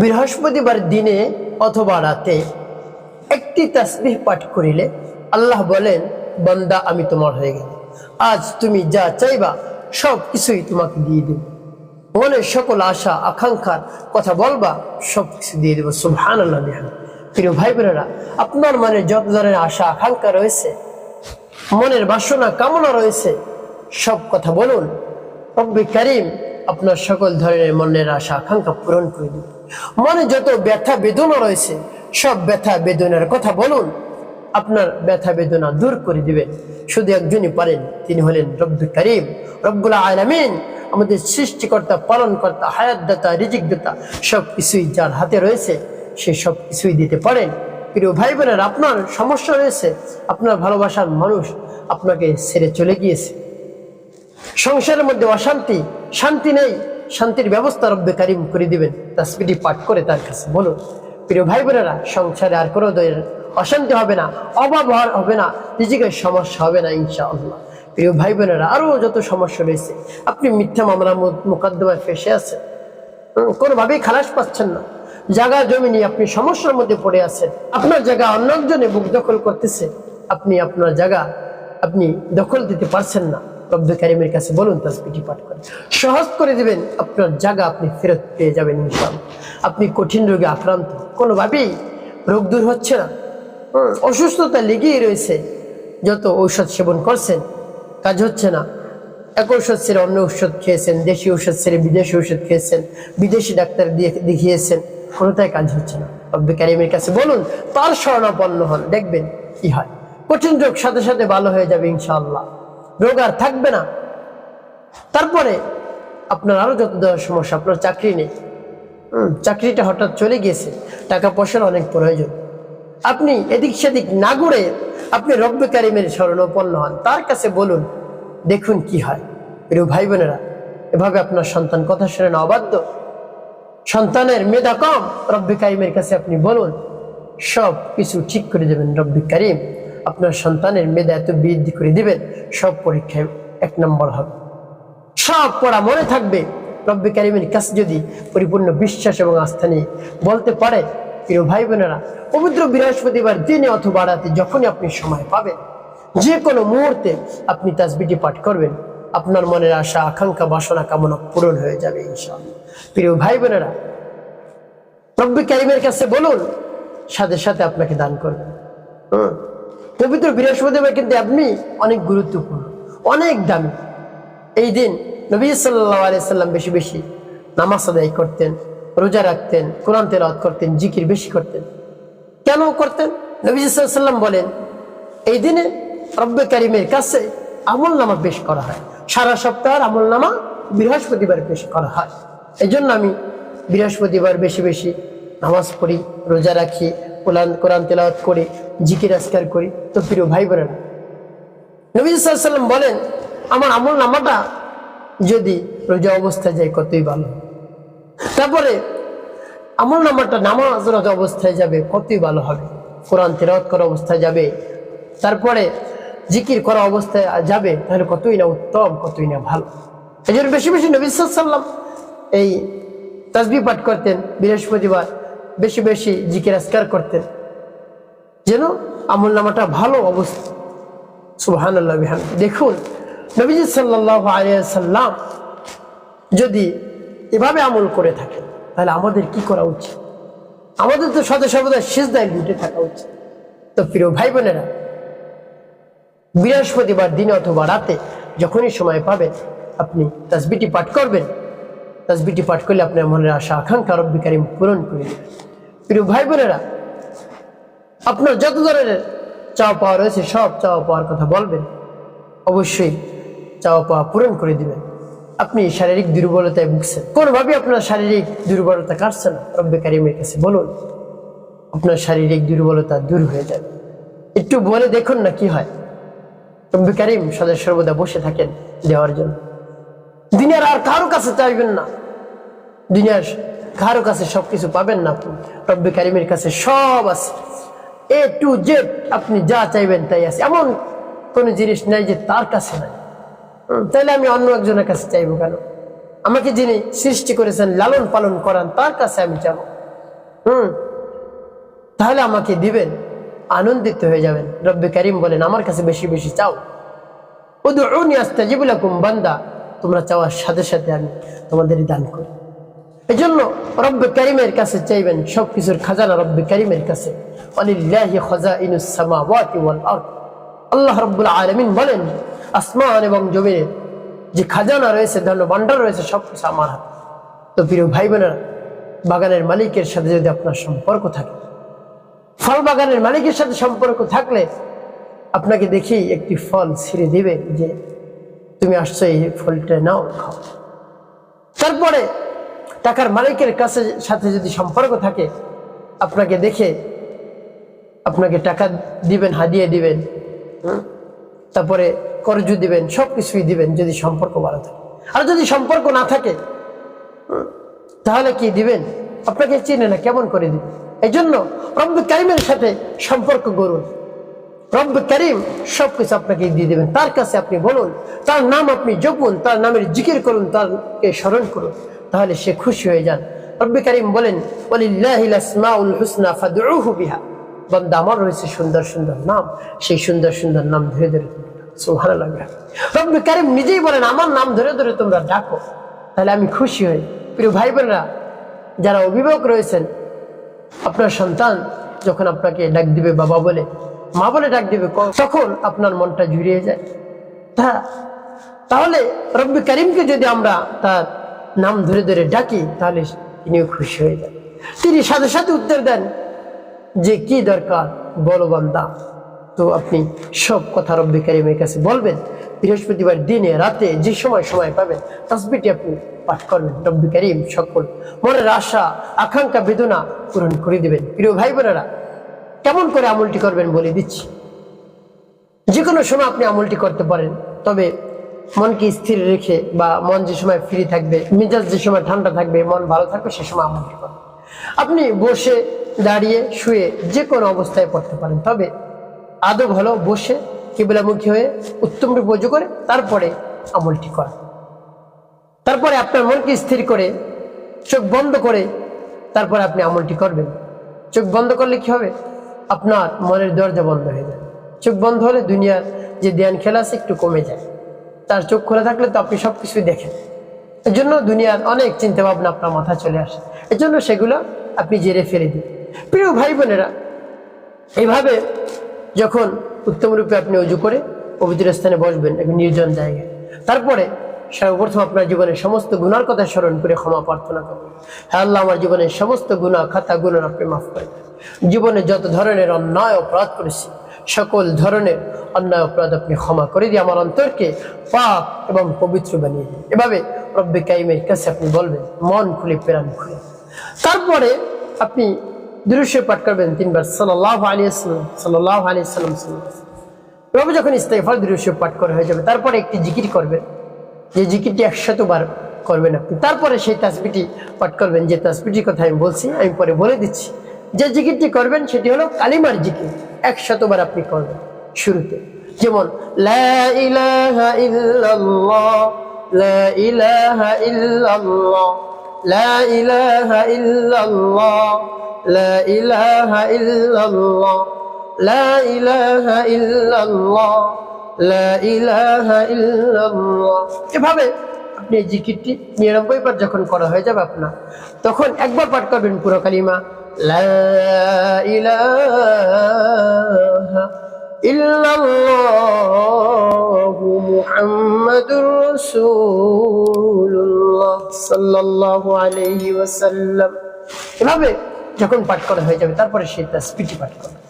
বৃহস্পতিবার দিনে অথবা রাতে একটি তাসবিহ পাঠ করিলে আল্লাহ বলেন, বন্দা, আমি তোমার হয়ে গেল আজ তুমি যা চাইবা, সব কিছুই তোমাকে দিয়ে দেব। মনের সকল আশা, আকাঙ্ক্ষার কথা বলবা, সব কিছু দিয়ে দেবো। সুবহান আল্লাহ প্রিয় ভাই বোনেরা, আপনার মনে যত ধরনের আশা, আকাঙ্ক্ষা রয়েছে, মনের বাসনা, কামনা রয়েছে, সব কথা বলুন। রব্বি করিম আপনার সকল ধরনের মনের আশা, আকাঙ্ক্ষা পূরণ করে দিন মনে যত ব্যথা বেদনা রয়েছে, সব ব্যথা বেদনার কথা বলুন। আপনার ব্যথা বেদনা দূর করে দিবেন। শুধু একজনই পারেন, তিনি হলেন রব্বি করিম। রব্বুল আলমিন, আমাদের সৃষ্টিকর্তা, পালনকর্তা, হায়াতদাতা, রিজিকদাতা, সব কিছুই যার হাতে রয়েছে, সে সব কিছুই দিতে পারেন। প্রিয় ভাই বোনের আপনার সমস্যা রয়েছে, আপনার ভালোবাসার মানুষ আপনাকে ছেড়ে চলে গিয়েছে। সংসারের মধ্যে অশান্তি, শান্তি নেই। শান্তির ব্যবস্থা রব্বে কারিম করে দিবেন। তাসবিটি পাঠ করে তার কাছে বলুন, প্রিয় ভাই বোনেরা, সংসারে আর কোনো অশান্তি হবে না অভাব হবে না, নিজেকে সমস্যা হবে না ইনশা আল্লাহ প্রিয় ভাই বোনেরা, আরও যত সমস্যা রয়েছে, আপনি মিথ্যা মামলা মোকদ্দমায় ফেসে আছেন। কোনোভাবেই খালাস পাচ্ছেন না। জায়গা জমি নিয়ে আপনি সমস্যার মধ্যে পড়ে আছেন। আপনার জায়গা অন্য একজনে বুক দখল করতেছে। আপনি আপনার জায়গা আপনি দখল দিতে পারছেন না। রব্দ কারিমের কাছে বলুন তাসবিটি পাঠ করেন। সহজ করে দিবেন আপনার জায়গা আপনি ফেরত পেয়ে যাবেন ইনশাআল্লাহ। আপনি কঠিন রোগে আক্রান্ত কোনোভাবেই রোগ দূর হচ্ছে না। অসুস্থতা লেগেই রয়েছে। যত ঔষধ সেবন করছেন কাজ হচ্ছে না। এক ঔষধ ছেড়ে অন্য ঔষধ খেয়েছেন দেশি ঔষধ ছেড়ে বিদেশি ঔষধ খেয়েছেন বিদেশি ডাক্তার দিয়ে দেখিয়েছেন কোনোটাই কাজ হচ্ছে না। রব্বে কারিমের কাছে বলুন তার শরণাপন্ন হন দেখবেন কি হয়। কঠিন রোগ সাথে সাথে ভালো হয়ে যাবে ইনশাআল্লাহ। রোগ আর থাকবে না। তারপরে আপনার আরও যত দেওয়ার সমস্যা, আপনার চাকরি নেই। চাকরিটা হঠাৎ চলে গিয়েছে, টাকা পয়সার অনেক প্রয়োজন। আপনি এদিক সেদিক না ঘুরে আপনি রব্বে কারিমের শরণাপন্ন হন। তার কাছে বলুন, দেখুন কি হয়। প্রিয় ভাই বোনেরা এভাবে আপনার সন্তান কথা শুনে না অবাধ্য? সন্তানের মেধা কম, রব্বে কারিমের কাছে আপনি বলুন সব কিছু ঠিক করে দেবেন রব্বে কারিম। আপনার সন্তানের মেধা এত বৃদ্ধি করে দিবেন, সব পরীক্ষায় এক নম্বর হবে। সব পড়া মনে থাকবে। রব্বে কারিমের কাছে যদি পরিপূর্ণ বিশ্বাস এবং আস্থা নিয়ে বলতে পারে, প্রিয় ভাই বোনেরা, পবিত্র বৃহস্পতিবার দিনে অথবা রাতে যখনই আপনি সময় পাবেন যে কোনো মুহূর্তে আপনি তাসবিটি পাঠ করবেন, আপনার মনের আশা, আকাঙ্ক্ষা, বাসনা, কামনা পূরণ হয়ে যাবে ইনশাআল্লাহ। প্রিয় ভাই বোনেরা, রব্বি কারিমের কাছে বলুন, সাথে সাথে আপনাকে দান করবেন। হুম। পবিত্র বৃহস্পতিবার কিন্তু আপনি অনেক গুরুত্বপূর্ণ, অনেক দামি। এই দিন নবী সাল্লাহ আলিয়াল্লাম বেশি বেশি নামাজ আদায় করতেন, রোজা রাখতেন, কোরআন তেলাওয়াত করতেন, জিকির বেশি করতেন। কেন করতেন? নবী সাল্লাম বলেন, এই দিনে রব্বে কারিমের কাছে আমল নামা পেশ করা হয়। সারা সপ্তাহের আমল নামা বৃহস্পতিবার পেশ করা হয়। এই জন্য আমি বৃহস্পতিবার বেশি বেশি নামাজ পড়ি, রোজা রাখি কোরআন কোরআন তেলাওয়াত করি, জিকির, আজকার করি, তো প্রিয় ভাই বোনেরা, নবী সাল্লাম বলেন, আমার আমল নামাটা যদি রোজা অবস্থায় যায়, কতই ভালো। তারপরে, আমল নামাটা নামাজ রোজা অবস্থায় যাবে, কতই ভালো হবে। কোরআন তেরাওয়াত করা অবস্থায় যাবে, তারপরে জিকির করা অবস্থায় যাবে, তাহলে কতই না উত্তম, কতই না ভালো। এই জন্য বেশি বেশি নবী সাল্লাম এই তাসবি পাঠ করতেন। বৃহস্পতিবার বেশি বেশি জিকির আজকার করতেন। যেন আমল নামাটা ভালো অবস্থা। সুবহান আল্লাহ দেখুন, নবীজি সাল্লাহ আলিয়াল্লাম যদি এভাবে আমল করে থাকেন, তাহলে আমাদের কি করা উচিত? আমাদের তো সদা সর্বদা শেষদায় লুটে থাকা উচিত। তো প্রিয় ভাই বোনেরা বৃহস্পতিবার দিনে অথবা রাতে যখনই সময় পাবেন, আপনি তাসবিটি পাঠ করবেন। তাসবিটি পাঠ করলে আপনার মনের আশা, আকাঙ্ক্ষা রব্বি পূরণ করে প্রিয় ভাই বোনেরা, আপনার যত ধরনের চাওয়া পাওয়া রয়েছে, সব চাওয়া পাওয়ার কথা বলবেন। অবশ্যই চাওয়া পাওয়া পূরণ করে দিবেন। আপনি শারীরিক দুর্বলতায় ভুগছেন। কোনোভাবে আপনার শারীরিক দুর্বলতা কাটছে না। রব্বে কারিমের কাছে বলুন, আপনার শারীরিক দুর্বলতা দূর হয়ে যাবে। একটু বলে দেখুন না কি হয়। রব্বে কারিম সদা সর্বদা বসে থাকেন দেওয়ার জন্য। দুনিয়ার আর কারও কাছে চাইবেন না। দুনিয়ার কারও কাছে সবকিছু পাবেন না। আপনি রব্বে কারিমের কাছে সব আছে। এ টু জেড আপনি যা চাইবেন তাই আছে। এমন কোনো জিনিস নাই যে তার কাছে নাই। তাহলে আমি অন্য একজনের কাছে চাইব কেন? আমাকে যিনি সৃষ্টি করেছেন, লালন পালন করান, তার কাছে আমি যাব। হুম, তাহলে আমাকে দিবেন, আনন্দিত হয়ে যাবেন। রব্বে করিম বলেন, আমার কাছে বেশি বেশি চাও। আস্তাজিবু লাকুম বান্দা, তোমরা চাওয়ার সাথে সাথে আমি তোমাদের দান করি। এই জন্য রব্বে করিমের কাছে চাইবেন সব কিছুর খাজানা রব্বে করিমের কাছে। আল্লাহ রব্বুল আলামিন বলেন, আসমান এবং জমিনের যে খাজানা রয়েছে ধন্য ভান্ডার রয়েছে, সব কিছু আমার হাতে। তো প্রিয় ভাই বোনেরা বাগানের মালিকের সাথে যদি আপনার সম্পর্ক থাকে, ফল বাগানের মালিকের সাথে সম্পর্ক থাকলে আপনাকে দেখি একটি ফল ছিঁড়ে দিবে যে, তুমি আসছো এই ফলটা নাও, খাও। তারপরে টাকার মালিকের কাছে সাথে যদি সম্পর্ক থাকে, আপনাকে দেখে আপনাকে টাকা দিবেন, হাদিয়ে দিবেন? তারপরে করজু দিবেন সব কিছুই দিবেন যদি সম্পর্ক ভালো থাকে। আর যদি সম্পর্ক না থাকে তাহলে কি দিবেন? আপনাকে চিনে না, কেমন করে দিবেন? এই জন্য রব্বে কারিমের সাথে সম্পর্ক গড়ুন। রব্বে করিম সব কিছু আপনাকে দিয়ে দেবেন। তার কাছে আপনি বলুন, তার নাম আপনি জপুন, তার নামের জিকির করুন, তারকে স্মরণ করুন। তাহলে সে খুশি হয়ে যান। রব্বে করিম বলেন বিহা। বান্দা আমার রয়েছে সুন্দর সুন্দর নাম। সেই সুন্দর সুন্দর নাম ধরে ধরে রব্বে করিম নিজেই বলেন, আমার নাম ধরে ধরে তোমরা ডাকো। তাহলে আমি খুশি হই। প্রিয় ভাই যারা অভিভাবক রয়েছেন, আপনার সন্তান যখন আপনাকে ডাক দিবে, বাবা বলে, মা বলে ডাক দিবে তখন আপনার মনটা জুড়িয়ে যায়। তাহলে রব্বি করিমকে যদি আমরা তার নাম ধরে ধরে ডাকি, তাহলে তিনিও খুশি হয়ে যান তিনি সাথে সাথে উত্তর দেন যে, কি দরকার? বলো বান্দা। তো আপনি সব কথা রব্বি করিমের কাছে বলবেন। বৃহস্পতিবার দিনে, রাতে যে সময় সময় পাবেন তসবিটি আপনি পাঠ করবেন। রব্বি করিম সকল মনের আশা, আকাঙ্ক্ষা, বেদনা পূরণ করে দেবেন। প্রিয় ভাই বোনেরা কেমন করে আমলটি করবেন বলে দিচ্ছি। যে কোনো সময় আপনি আমলটি করতে পারেন, তবে মনকে স্থির রেখে বা মন যে সময় ফ্রি থাকবে, মেজাজ যে সময় ঠান্ডা থাকবে, মন ভালো থাকবে, সে সময় আমলটি করবেন আপনি বসে, দাঁড়িয়ে, শুয়ে যে কোনো অবস্থায় পড়তে পারেন। তবে আদব হলো বসে, কেবলামুখী হয়ে উত্তম রূপ করে তারপরে আমলটি করা। তারপরে আপনার মনকে স্থির করে, চোখ বন্ধ করে তারপরে আপনি আমলটি করবেন। চোখ বন্ধ করলে কি হবে? আপনার মনের দরজা বন্ধ হয়ে যায় চোখ বন্ধ হলে দুনিয়ার যে ধ্যান খেলা আছে একটু কমে যায়। তার চোখ খোলা থাকলে তো আপনি সব কিছুই দেখেন। এর জন্য দুনিয়ার অনেক চিন্তা ভাবনা আপনার মাথায় চলে আসে। এর জন্য সেগুলো আপনি জেরে ফেলে দিন। প্রিয় ভাই বোনেরা এইভাবে যখন উত্তম রূপে আপনি অজু করে পবিত্র স্থানে বসবেন, এক নির্জন জায়গায়, তারপরে সর্বপ্রথম আপনার জীবনের সমস্ত গুনার কথা স্মরণ করে ক্ষমা প্রার্থনা করবেন হ্যাঁ আল্লাহ, আমার জীবনের সমস্ত গুণা খাতা, গুণার আপনি মাফ করে জীবনে যত ধরনের অন্যায় অপরাধ করেছি সকল ধরনের অন্যায় অপরাধ আপনি ক্ষমা করে দিয়ে আমার অন্তরকে পাপ এবং পবিত্র বানিয়ে দিন। এভাবে রব্বে কাইমের কাছে আপনি বলবেন, মন খুলে প্রাণ খুলে তারপরে আপনি দৃশ্য পাঠ করবেন তিনবার সাল্লাহ আলী আসলাম সাল্লাহ আলী আসসালাম এভাবে যখন ইস্তেফার দৃশ্য পাঠ করা হয়ে যাবে, তারপরে একটি জিকির করবেন। যে জিকিরটি একশতবার করবেন আপনি। তারপরে সেই তাসবিটি পাঠ করবেন। যে তাসবিটির কথা আমি বলছি, আমি পরে বলে দিচ্ছি। যে জিকিরটি করবেন, সেটি হলো কালিমার জিকির। একশতবার আপনি করবেন শুরুতে। যেমন এভাবে আপনি এই জিকিরটি নিরানব্বই বার যখন করা হয়ে যাবে আপনার, তখন একবার পাঠ করবেন পুরো কালিমা। এভাবে যখন পাঠ করা হয়ে যাবে, তারপরে সেই তাসবিহটি পাঠ করবেন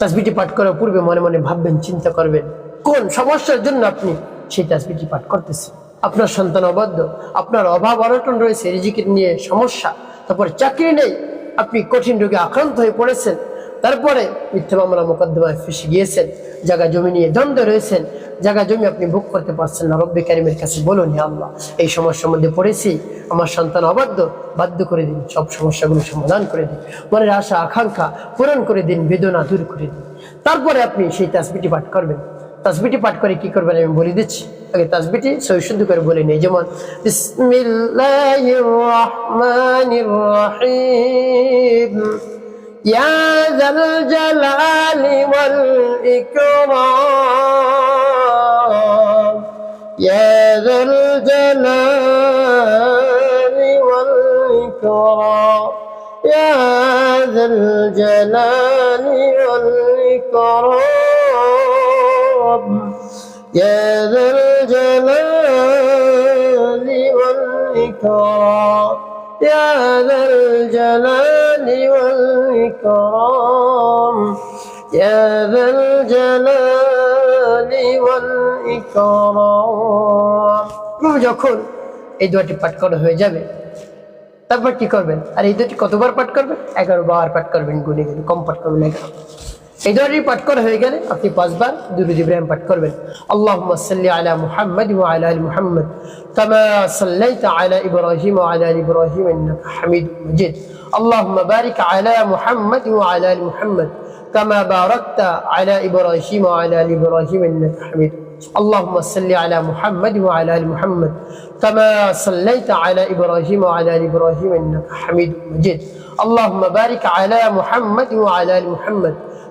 তাসবিটি পাঠ করার পূর্বে মনে মনে ভাববেন, চিন্তা করবেন, কোন সমস্যার জন্য আপনি সেই তাসবিটি পাঠ করতেছেন? আপনার সন্তান অবাধ্য, আপনার অভাব অনটন রয়েছে, রিজিকের নিয়ে সমস্যা, তারপরে চাকরি নেই, আপনি কঠিন রোগে আক্রান্ত হয়ে পড়েছেন, তারপরে মিথ্যা মামলা মোকদ্দমায় ফেসে গিয়েছেন, জায়গা জমি নিয়ে দ্বন্দ্ব রয়েছেন, জায়গা জমি আপনি ভোগ করতে পারছেন না, রব্বি কারিমের কাছে বলুন আল্লাহ, এই সমস্যার মধ্যে পড়েছি, আমার সন্তান অবাধ্য, বাধ্য করে দিন, সব সমস্যাগুলো সমাধান করে দিন, মনের আশা, আকাঙ্ক্ষা পূরণ করে দিন, বেদনা দূর করে দিন, তারপরে আপনি সেই তাসবিটি পাঠ করবেন। তাসবিটি পাঠ করে কি করবেন আমি বলে দিচ্ছি আগে তাসবিটি সই শুদ্ধ করে বলে নেই যেমন বিসমিল্লাহির রহমানির রহিম المجيد يا ذا الجلال والإكرام يا ذا الجلال والإكرام يا ذا الجلال والإكرام يا ذا الجلال والإكرام يا ذا الجلال والإكرام يا ذا الجلال والإكرام যখন এই দোয়াটি পাঠ করা হয়ে যাবে তারপর কি করবেন আর এই দুটি কতবার পাঠ করবেন এগারো বার পাঠ করবেন গুনে গুনে কম পাঠ করবেন এগারো এই দুটি পাঠ করা হয়ে গেলে আপনি পাঁচবার দুরুদ ইব্রাহিম পাঠ করবেন আল্লাহুম্মা সাল্লি আলা মুহাম্মাদ ওয়া আলা আলি মুহাম্মাদ কামা সাল্লাইতা আলা ইব্রাহিম ওয়া আলা আলি ইব্রাহিম ইন্নাকা হামিদুম মাজিদ اللهم بارك على محمد وعلى ال محمد كما باركت على ابراهيم وعلى ال ابراهيم انك حميد اللهم صل على محمد وعلى ال محمد كما صليت على ابراهيم وعلى ال ابراهيم انك حميد مجيد اللهم بارك على محمد وعلى ال محمد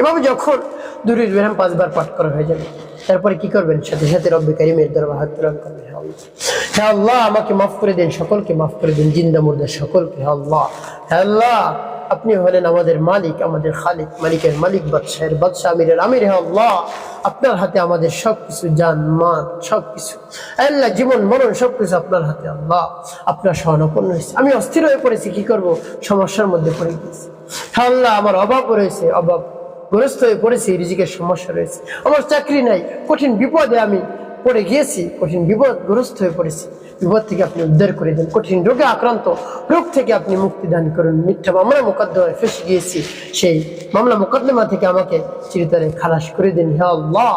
এভাবে যখন দুটি বিরাম পাঁচবার পাঠ করা হয়ে যাবে, তারপরে কি করবেন? সাথে সাথে রব্বে কারিমের দরবার হ্যাঁ আল্লাহ আমাকে মাফ করে দিন, সকলকে মাফ করে দিন, জিন্দা মুর্দা সকলকে হ্যাঁ আল্লাহ হ্যাঁ আল্লাহ আপনি হলেন আমাদের মালিক, আমাদের খালিক, মালিকের মালিক বাদশাহের বাদশাহ আমিরের আমির আল্লাহ। আপনার হাতে আমাদের সব কিছু জান, মান সব কিছু আল্লাহ, জীবন, মরণ সব কিছু আপনার হাতে, আল্লাহ। আপনার সহনপন্ন হয়েছে। আমি অস্থির হয়ে পড়েছি, কি করব? সমস্যার মধ্যে পড়ে হে আল্লাহ, আমার অভাব রয়েছে, অভাব। গ্রস্ত হয়ে পড়েছি, রিজিকের সমস্যা রয়েছে। আমার চাকরি নাই, কঠিন বিপদে আমি পড়ে গিয়েছি, কঠিন বিপদগ্রস্ত হয়ে পড়েছি। বিপদ থেকে আপনি উদ্ধার করে দেন। কঠিন রোগে আক্রান্ত, রোগ থেকে আপনি মুক্তি দান করুন। মিথ্যা মামলা মোকদ্দমায় ফেসে গিয়েছি। সেই মামলা মোকদ্দমা থেকে আমাকে চিরতরে খালাস করে দিন হে আল্লাহ।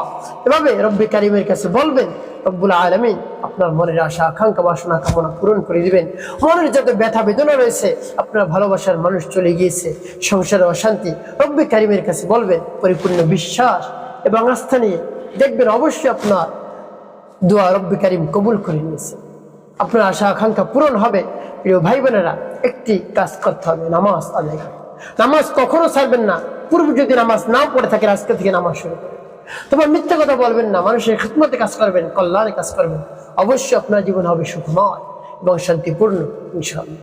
এভাবে রব্বি কারিমের কাছে বলবেন, রব্বুল আলমিন আপনার মনের আশা, আকাঙ্ক্ষা, বাসনা, কামনা পূরণ করে দিবেন। মনের যত ব্যথা, বেদনা রয়েছে, আপনার ভালোবাসার মানুষ চলে গিয়েছে। সংসারে অশান্তি, রব্বি কারিমের কাছে বলবেন, পরিপূর্ণ বিশ্বাস এবং আস্থা নিয়ে দেখবেন অবশ্যই আপনার দোয়া রব্বি কারিম কবুল করে নিয়েছে। আপনার আশা, আকাঙ্ক্ষা পূরণ হবে। প্রিয় ভাই বোনেরা একটি কাজ করতে হবে, নামাজ আদায় নামাজ কখনো ছাড়বেন না। পূর্ব যদি নামাজ না পড়ে থাকে আজকে থেকে নামাজ শুরু তোমার মিথ্যা কথা বলবেন না। মানুষের খিদমতে কাজ করবেন, কল্যাণে কাজ করবেন। অবশ্যই আপনার জীবন হবে সুখময় এবং শান্তিপূর্ণ, ইনশাআল্লাহ।